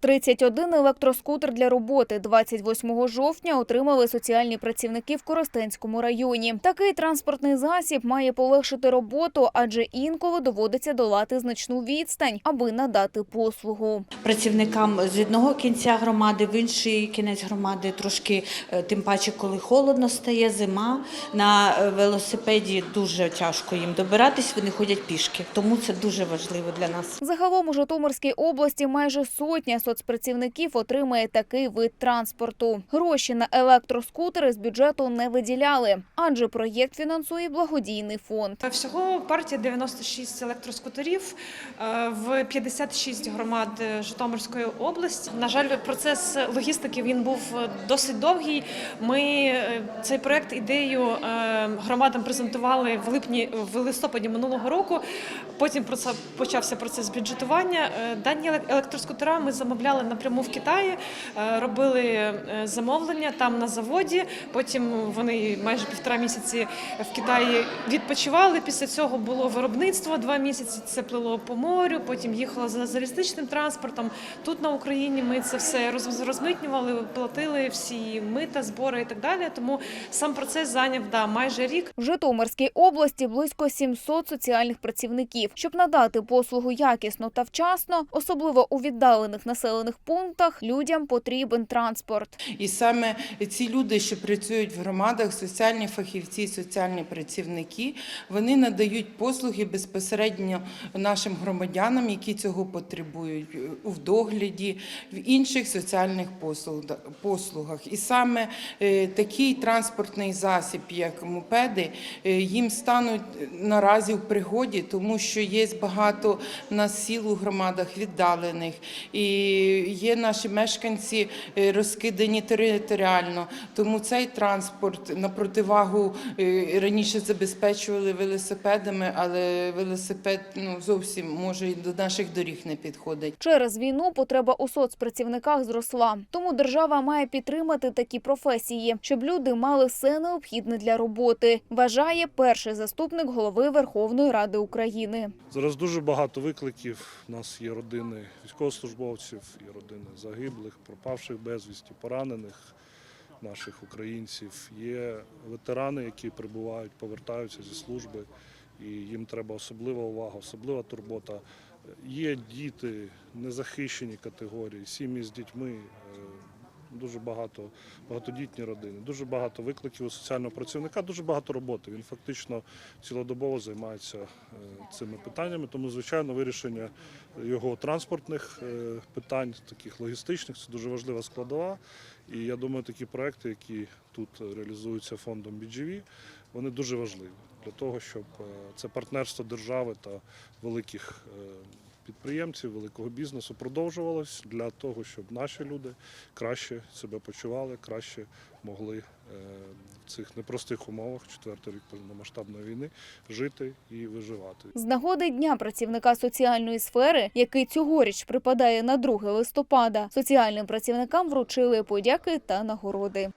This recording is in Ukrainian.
31 електроскутер для роботи 28 жовтня отримали соціальні працівники в Коростенському районі. Такий транспортний засіб має полегшити роботу, адже інколи доводиться долати значну відстань, аби надати послугу. працівникам з одного кінця громади в інший кінець громади трошки, е, тим паче, коли холодно стає, зима. На е, велосипеді дуже тяжко їм добиратись, вони ходять пішки. Тому це дуже важливо для нас. Загалом у Житомирській області майже сотня соцпрацівників отримає такий вид транспорту. Гроші на електроскутери з бюджету не виділяли, адже проєкт фінансує благодійний фонд. Всього партія 96 електроскутерів е, в 56 громад е, Житомирської області. На жаль, процес логістики він був досить довгий. Ми е, цей проект ідею громадам презентували в липні в листопаді минулого року. Потім почався процес бюджетування. Дані електроскутера ми замовляли напряму в Китаї, е, робили е, замовлення там на заводі. Потім вони майже півтора місяці в Китаї відпочивали. Після цього було виробництво два місяці. Це плило по морю. Потім їхало за залізничним транспортом. Тут на Україні ми це все роз- розмитнювали, платили всі мита, збори і так далі. Тому сам процес зайняв да, майже рік. В Житомирській області близько 700 соціальних працівників. Щоб надати послугу якісно та вчасно, особливо у віддалених населених пунктах, людям потрібен транспорт. І саме ці люди, що працюють в громадах, соціальні фахівці, соціальні працівники, вони надають послуги безпосередньо нашим громадянам, які цього потребують у догляді, в інших соціальних послуг- послугах. І саме е, такий транспортний засіб, як мопеди, е, їм стануть наразі в пригоді, тому що є багато в нас сіл у громадах віддалених, і є наші мешканці е, розкидані територіально. Тому цей транспорт на противагу е, раніше забезпечували велосипедами, але велосипед ну зовсім може і до наших доріг не підходить. Через війну потреба у соцпрацівниках зросла. Тому держава має підтримати такі професії, щоб люди мали все необхідне для роботи. Вважає перший заступник голови Верховної Ради України. Зараз дуже багато викликів. У нас є родини військовослужбовців, є родини загиблих, пропавших безвісті, поранених наших українців. Є ветерани, які прибувають, повертаються зі служби, і їм треба особлива увага, особлива турбота. Є діти, незахищені категорії, сім'ї з дітьми. Дуже багато багатодітні родини, дуже багато викликів у соціального працівника, дуже багато роботи. Він фактично цілодобово займається е, цими питаннями. Тому, звичайно, вирішення його транспортних е, питань, таких логістичних, це дуже важлива складова. І я думаю, такі проекти, які тут реалізуються фондом BGV, вони дуже важливі для того, щоб е, це партнерство держави та великих підприємців, великого бізнесу продовжувалось для того, щоб наші люди краще себе почували, краще могли е, в цих непростих умовах четвертий рік повномасштабної війни жити і виживати. З нагоди Дня працівника соціальної сфери, який цьогоріч припадає на 2 листопада, соціальним працівникам вручили подяки та нагороди.